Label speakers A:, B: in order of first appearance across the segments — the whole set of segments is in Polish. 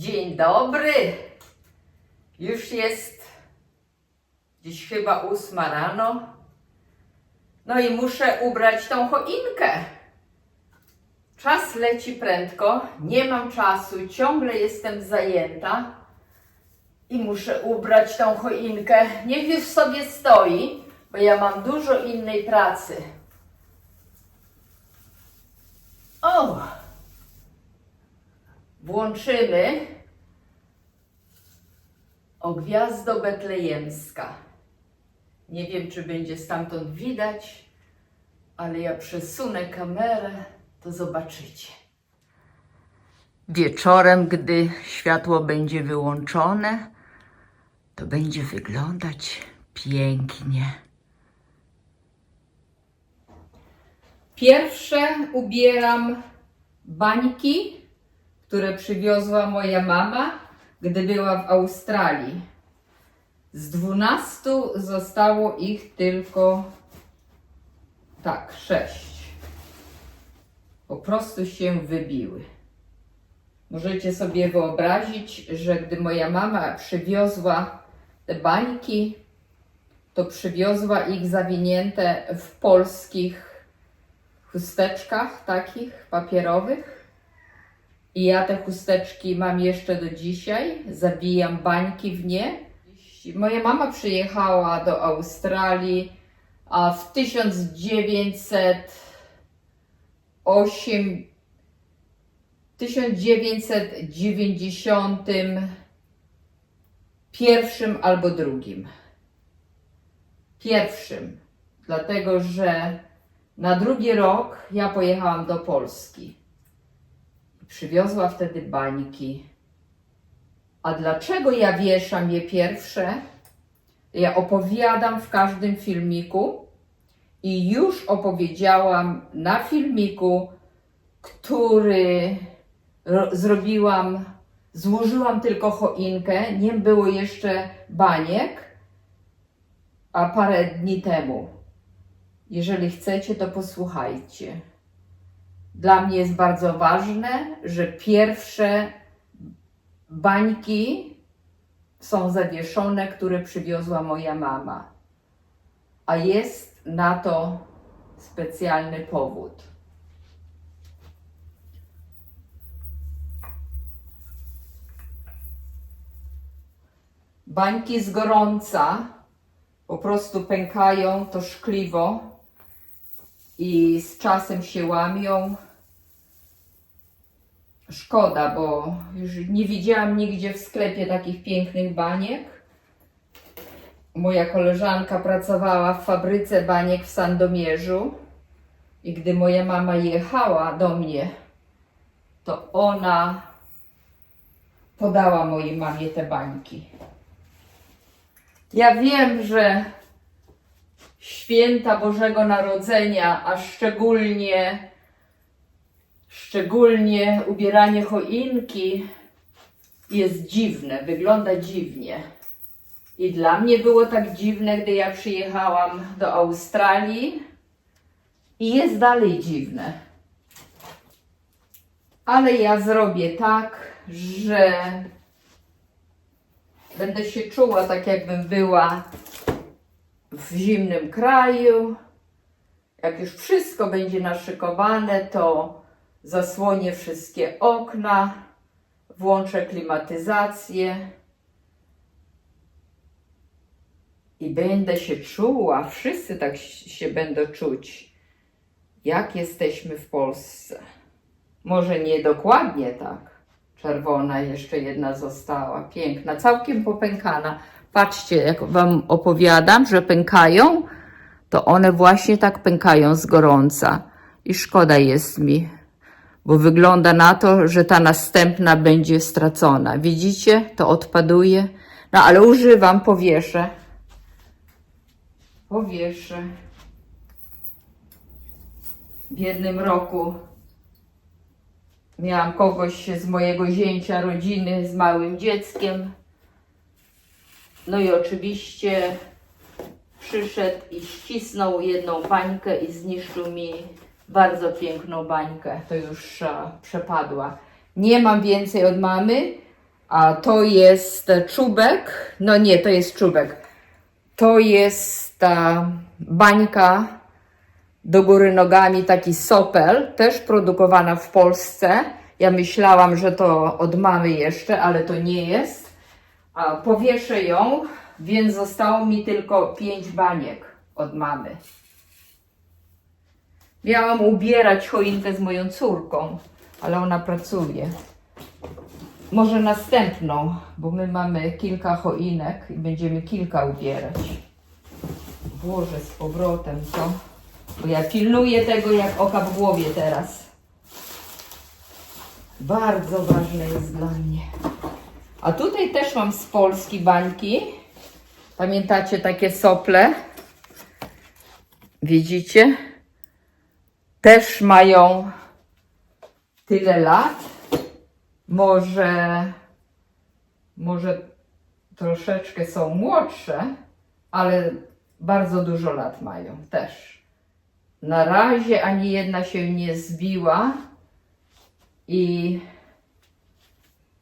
A: Dzień dobry. Już jest dziś chyba ósma rano. No i muszę ubrać tą choinkę. Czas leci prędko, nie mam czasu, ciągle jestem zajęta i muszę ubrać tą choinkę. Niech już sobie stoi, bo ja mam dużo innej pracy. O! Włączymy o Gwiazdo Betlejemska. Nie wiem, czy będzie stamtąd widać, ale ja przesunę kamerę, to zobaczycie. Wieczorem, gdy światło będzie wyłączone, to będzie wyglądać pięknie. Pierwsze ubieram bańki, które przywiozła moja mama, gdy była w Australii. Z dwunastu zostało ich tylko tak, sześć. Po prostu się wybiły. Możecie sobie wyobrazić, że gdy moja mama przywiozła te bańki, to przywiozła ich zawinięte w polskich chusteczkach takich papierowych. I ja te chusteczki mam jeszcze do dzisiaj. Zabijam bańki w nie. Moja mama przyjechała do Australii a w 1908 1991 albo drugim. Pierwszym, dlatego że na drugi rok ja pojechałam do Polski. Przywiozła wtedy bańki. A dlaczego ja wieszam je pierwsze? Ja opowiadam w każdym filmiku i już opowiedziałam na filmiku, który ro- zrobiłam, złożyłam tylko choinkę, nie było jeszcze baniek, a parę dni temu. Jeżeli chcecie, to posłuchajcie. Dla mnie jest bardzo ważne, że pierwsze bańki są zawieszone, które przywiozła moja mama. A jest na to specjalny powód. Bańki z gorąca po prostu pękają to szkliwo i z czasem się łamią. Szkoda, bo już nie widziałam nigdzie w sklepie takich pięknych baniek. Moja koleżanka pracowała w fabryce baniek w Sandomierzu i gdy moja mama jechała do mnie, to ona podała mojej mamie te bańki. Ja wiem, że święta Bożego Narodzenia, a szczególnie szczególnie ubieranie choinki jest dziwne, wygląda dziwnie. I dla mnie było tak dziwne, gdy ja przyjechałam do Australii i jest dalej dziwne. Ale ja zrobię tak, że będę się czuła tak, jakbym była w zimnym kraju. Jak już wszystko będzie naszykowane, to zasłonię wszystkie okna, włączę klimatyzację i będę się czuła, wszyscy tak się będą czuć, jak jesteśmy w Polsce. Może nie dokładnie tak. Czerwona jeszcze jedna została, piękna, całkiem popękana. Patrzcie, jak Wam opowiadam, że pękają, to one właśnie tak pękają z gorąca. I szkoda jest mi, bo wygląda na to, że ta następna będzie stracona. Widzicie? To odpaduje. No ale używam, powieszę. Powieszę. W jednym roku miałam kogoś z mojego zięcia rodziny z małym dzieckiem. No i oczywiście przyszedł i ścisnął jedną bańkę i zniszczył mi bardzo piękną bańkę. To już e, przepadła. Nie mam więcej od mamy, A to jest czubek. No nie, to jest czubek. To jest ta bańka do góry nogami, taki sopel, też produkowana w Polsce. Ja myślałam, że to od mamy jeszcze, ale to nie jest. Powieszę ją, więc zostało mi tylko pięć baniek od mamy. Miałam ubierać choinkę z moją córką, ale ona pracuje. Może następną, bo my mamy kilka choinek i będziemy kilka ubierać. Włożę z powrotem to, bo ja pilnuję tego jak oka w głowie teraz. Bardzo ważne jest dla mnie. A tutaj też mam z Polski bańki. Pamiętacie takie sople? Widzicie? Też mają tyle lat. Może, może troszeczkę są młodsze, ale bardzo dużo lat mają też. Na razie ani jedna się nie zbiła i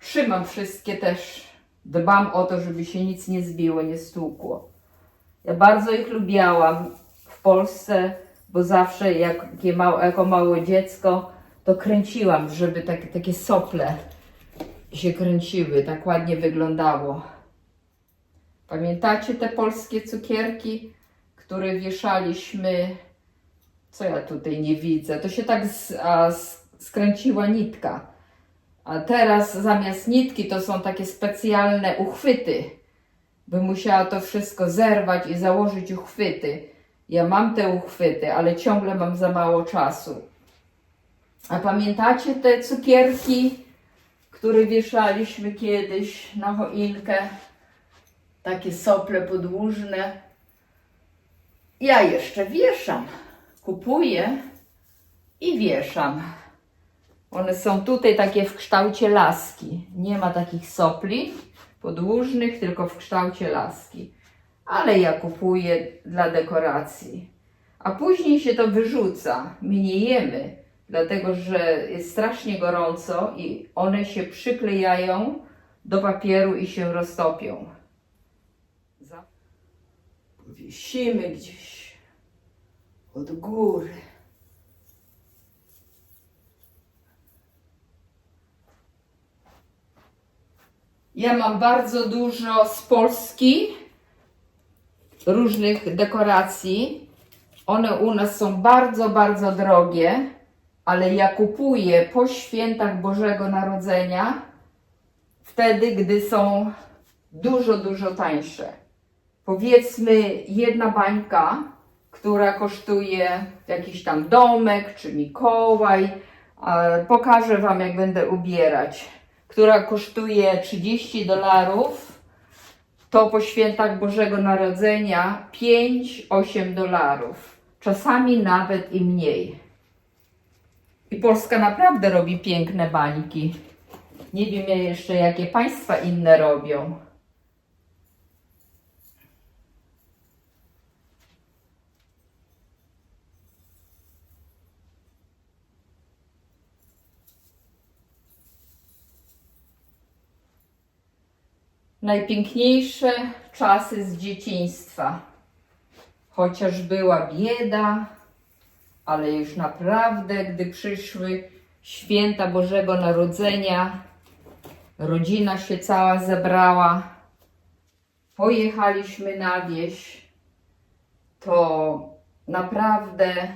A: trzymam wszystkie też. Dbam o to, żeby się nic nie zbiło, nie stłukło. Ja bardzo ich lubiałam w Polsce, bo zawsze jak, jako małe dziecko to kręciłam, żeby takie, takie sople się kręciły, tak ładnie wyglądało. Pamiętacie te polskie cukierki, które wieszaliśmy? Co ja tutaj nie widzę? To się tak z, a, skręciła nitka. A teraz zamiast nitki to są takie specjalne uchwyty. By musiała to wszystko zerwać i założyć uchwyty. Ja mam te uchwyty, ale ciągle mam za mało czasu. A pamiętacie te cukierki, które wieszaliśmy kiedyś na choinkę? Takie sople podłużne. Ja jeszcze wieszam. Kupuję i wieszam. One są tutaj takie w kształcie laski. Nie ma takich sopli podłużnych, tylko w kształcie laski. Ale ja kupuję dla dekoracji. A później się to wyrzuca. My nie jemy, dlatego że jest strasznie gorąco i one się przyklejają do papieru i się roztopią. Powiesimy gdzieś od góry. Ja mam bardzo dużo z Polski różnych dekoracji. One u nas są bardzo, bardzo drogie, ale ja kupuję po świętach Bożego Narodzenia, wtedy, gdy są dużo, dużo tańsze. Powiedzmy, jedna bańka, która kosztuje jakiś tam domek czy Mikołaj, pokażę Wam, jak będę ubierać, która kosztuje 30 dolarów to po świętach Bożego Narodzenia 5-8 dolarów. Czasami nawet i mniej. I Polska naprawdę robi piękne bańki. Nie wiem jeszcze, jakie państwa inne robią. Najpiękniejsze czasy z dzieciństwa. Chociaż była bieda, ale już naprawdę, gdy przyszły święta Bożego Narodzenia, rodzina się cała zebrała, pojechaliśmy na wieś, to naprawdę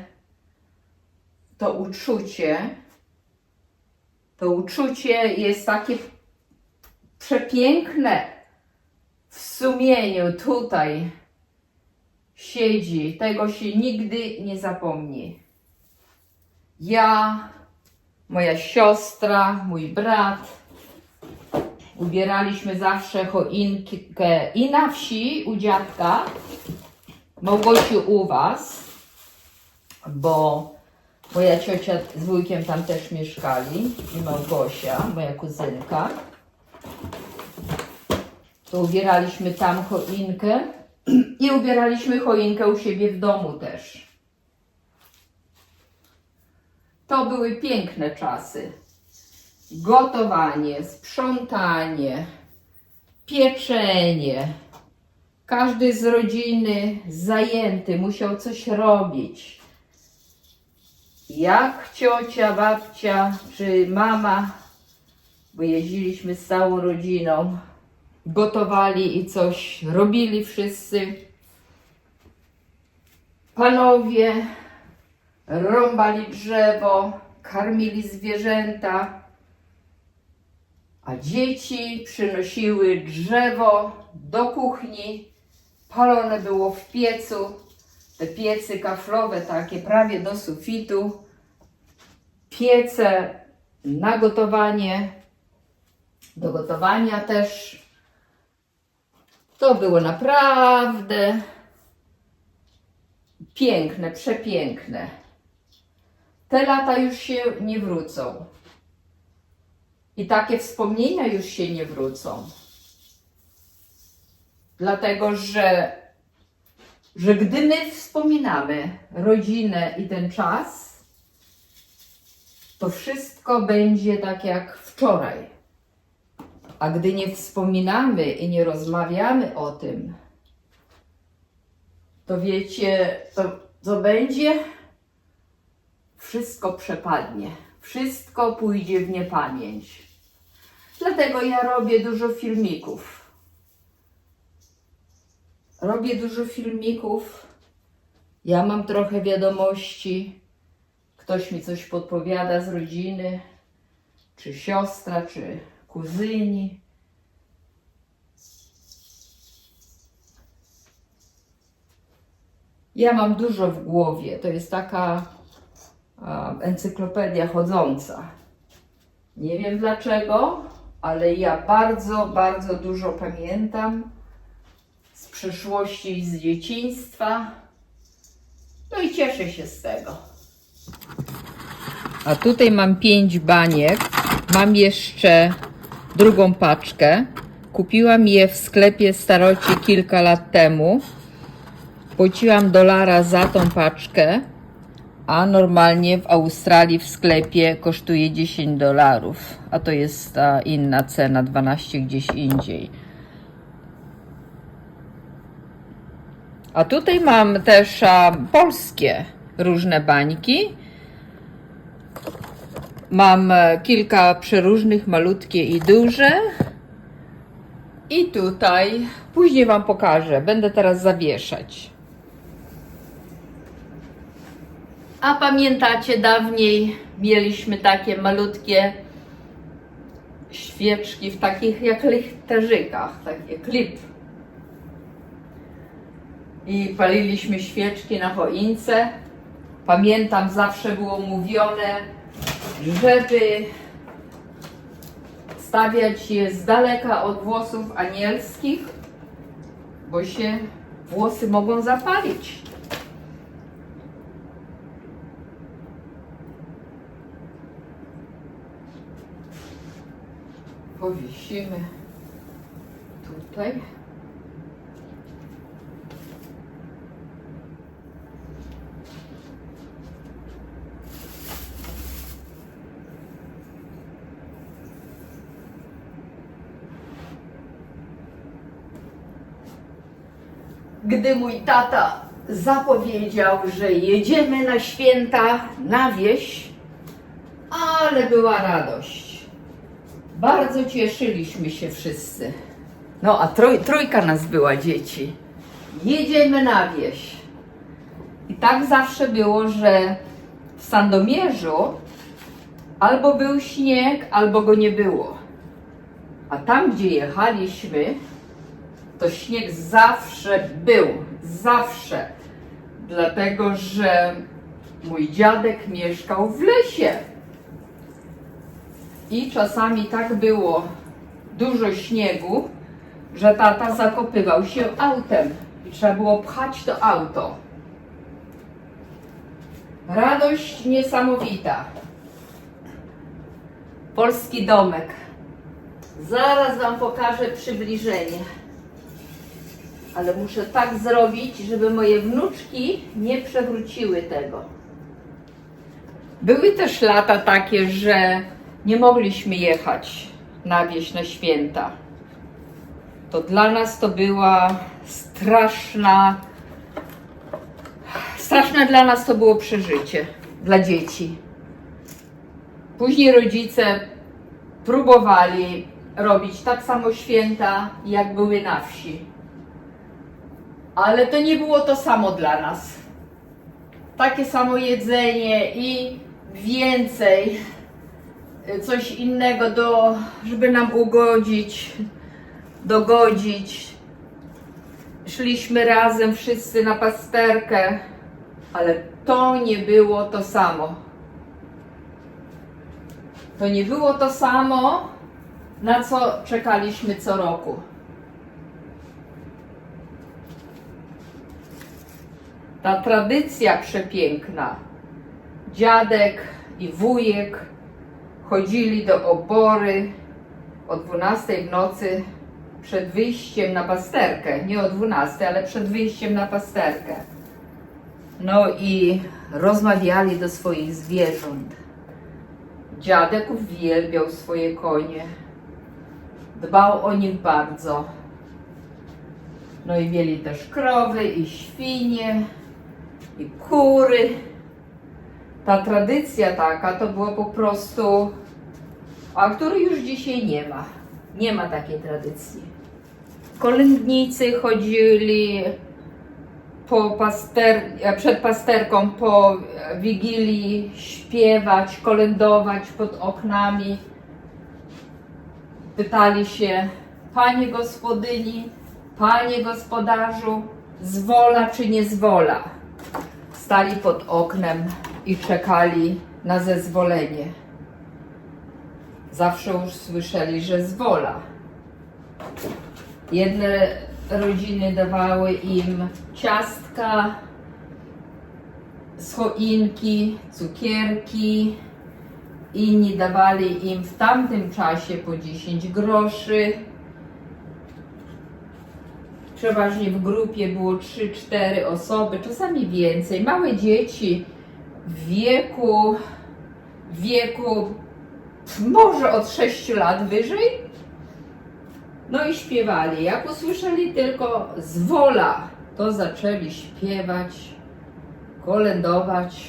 A: to uczucie, to uczucie jest takie przepiękne w sumieniu tutaj siedzi, tego się nigdy nie zapomni. Ja, moja siostra, mój brat, ubieraliśmy zawsze choinkę i na wsi u dziadka, Małgosiu u was, bo moja ciocia z wujkiem tam też mieszkali i Małgosia, moja kuzynka. To ubieraliśmy tam choinkę i ubieraliśmy choinkę u siebie w domu też. To były piękne czasy. gotowanie, sprzątanie, pieczenie. Każdy z rodziny zajęty, musiał coś robić. Jak ciocia, babcia czy mama, bo jeździliśmy z całą rodziną, gotowali i coś robili wszyscy. Panowie rąbali drzewo, karmili zwierzęta, a dzieci przynosiły drzewo do kuchni. Palone było w piecu, te piecy kaflowe, takie prawie do sufitu. Piece na gotowanie, do gotowania też. To było naprawdę piękne, przepiękne. Te lata już się nie wrócą. I takie wspomnienia już się nie wrócą. Dlatego, że, że gdy my wspominamy rodzinę i ten czas, to wszystko będzie tak jak wczoraj. A gdy nie wspominamy i nie rozmawiamy o tym, to wiecie, to co będzie? Wszystko przepadnie. Wszystko pójdzie w niepamięć. Dlatego ja robię dużo filmików. Robię dużo filmików. Ja mam trochę wiadomości. Ktoś mi coś podpowiada z rodziny, czy siostra, czy kuzyni. Ja mam dużo w głowie. To jest taka encyklopedia chodząca. Nie wiem dlaczego, ale ja bardzo, bardzo dużo pamiętam z przeszłości i z dzieciństwa. No i cieszę się z tego. A tutaj mam pięć baniek. Mam jeszcze drugą paczkę. Kupiłam je w sklepie staroci kilka lat temu. Płaciłam dolara za tą paczkę, a normalnie w Australii w sklepie kosztuje 10 dolarów, a to jest ta inna cena, 12 gdzieś indziej. A tutaj mam też a, polskie różne bańki. Mam e, kilka przeróżnych, malutkie i duże. I tutaj, później Wam pokażę, będę teraz zawieszać. A pamiętacie, dawniej mieliśmy takie malutkie świeczki w takich jak lichterzykach, takie klip. I paliliśmy świeczki na choince. Pamiętam, zawsze było mówione, żeby stawiać je z daleka od włosów anielskich, bo się włosy mogą zapalić. Powiesimy tutaj. Gdy mój tata zapowiedział, że jedziemy na święta na wieś, ale była radość. Bardzo cieszyliśmy się wszyscy. No, a trój, trójka nas była dzieci. Jedziemy na wieś. I tak zawsze było, że w Sandomierzu albo był śnieg, albo go nie było. A tam, gdzie jechaliśmy, to śnieg zawsze był. Zawsze. Dlatego, że mój dziadek mieszkał w lesie. I czasami tak było dużo śniegu, że tata zakopywał się autem i trzeba było pchać to auto. Radość niesamowita. Polski domek. Zaraz Wam pokażę przybliżenie. Ale muszę tak zrobić, żeby moje wnuczki nie przewróciły tego. Były też lata takie, że nie mogliśmy jechać na wieś na święta. To dla nas to była straszna, straszne dla nas to było przeżycie, dla dzieci. Później rodzice próbowali robić tak samo święta, jak były na wsi. Ale to nie było to samo dla nas. Takie samo jedzenie i więcej, y, coś innego, do, żeby nam ugodzić, dogodzić. Szliśmy razem wszyscy na pasterkę, ale to nie było to samo. To nie było to samo, na co czekaliśmy co roku. Ta tradycja przepiękna. Dziadek i wujek chodzili do obory o 12 w nocy przed wyjściem na pasterkę. Nie o 12, ale przed wyjściem na pasterkę. No i rozmawiali do swoich zwierząt. Dziadek uwielbiał swoje konie. Dbał o nich bardzo. No i mieli też krowy i świnie i kury. Ta tradycja taka to była po prostu, a której już dzisiaj nie ma. Nie ma takiej tradycji. Kolędnicy chodzili po paster, przed pasterką po wigilii śpiewać, kolędować pod oknami. Pytali się, panie gospodyni, panie gospodarzu, zwola czy nie zwola? Stali pod oknem i czekali na zezwolenie. Zawsze już słyszeli, że zwola. Jedne rodziny dawały im ciastka, z choinki, cukierki. Inni dawali im w tamtym czasie po 10 groszy. Przeważnie w grupie było 3-4 osoby, czasami więcej. Małe dzieci w wieku, w wieku może od 6 lat wyżej. No i śpiewali. Jak usłyszeli tylko zwola, to zaczęli śpiewać, kolędować,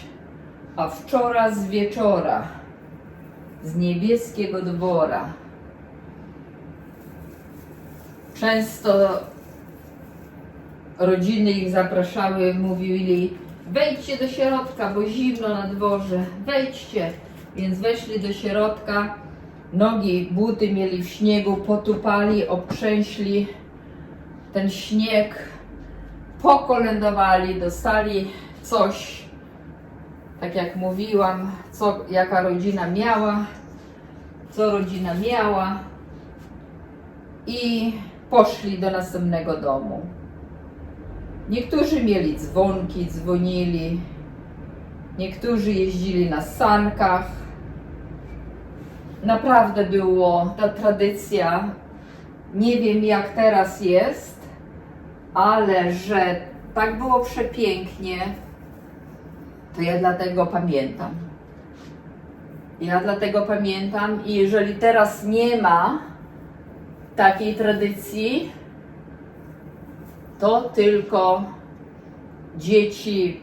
A: a wczoraj z wieczora, z niebieskiego dwora. Często rodziny ich zapraszały, mówili: Wejdźcie do środka, bo zimno na dworze, wejdźcie. Więc weszli do środka, nogi, buty mieli w śniegu, potupali, obtrzęśli ten śnieg, pokolędowali, dostali coś, tak jak mówiłam, co, jaka rodzina miała, co rodzina miała i poszli do następnego domu. Niektórzy mieli dzwonki, dzwonili, niektórzy jeździli na sankach. Naprawdę było ta tradycja, nie wiem jak teraz jest, ale że tak było przepięknie, to ja dlatego pamiętam. Ja dlatego pamiętam i jeżeli teraz nie ma takiej tradycji, to tylko dzieci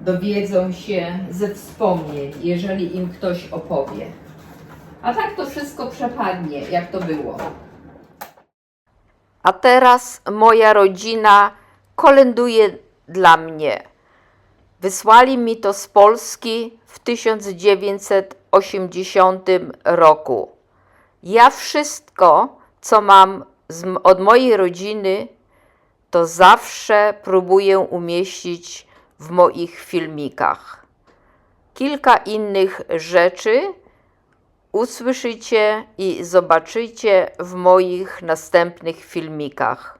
A: dowiedzą się ze wspomnień, jeżeli im ktoś opowie. A tak to wszystko przepadnie, jak to było.
B: A teraz moja rodzina kolęduje dla mnie. Wysłali mi to z Polski w 1980 roku. Ja wszystko, co mam z, od mojej rodziny, to zawsze próbuję umieścić w moich filmikach. Kilka innych rzeczy usłyszycie i zobaczycie w moich następnych filmikach.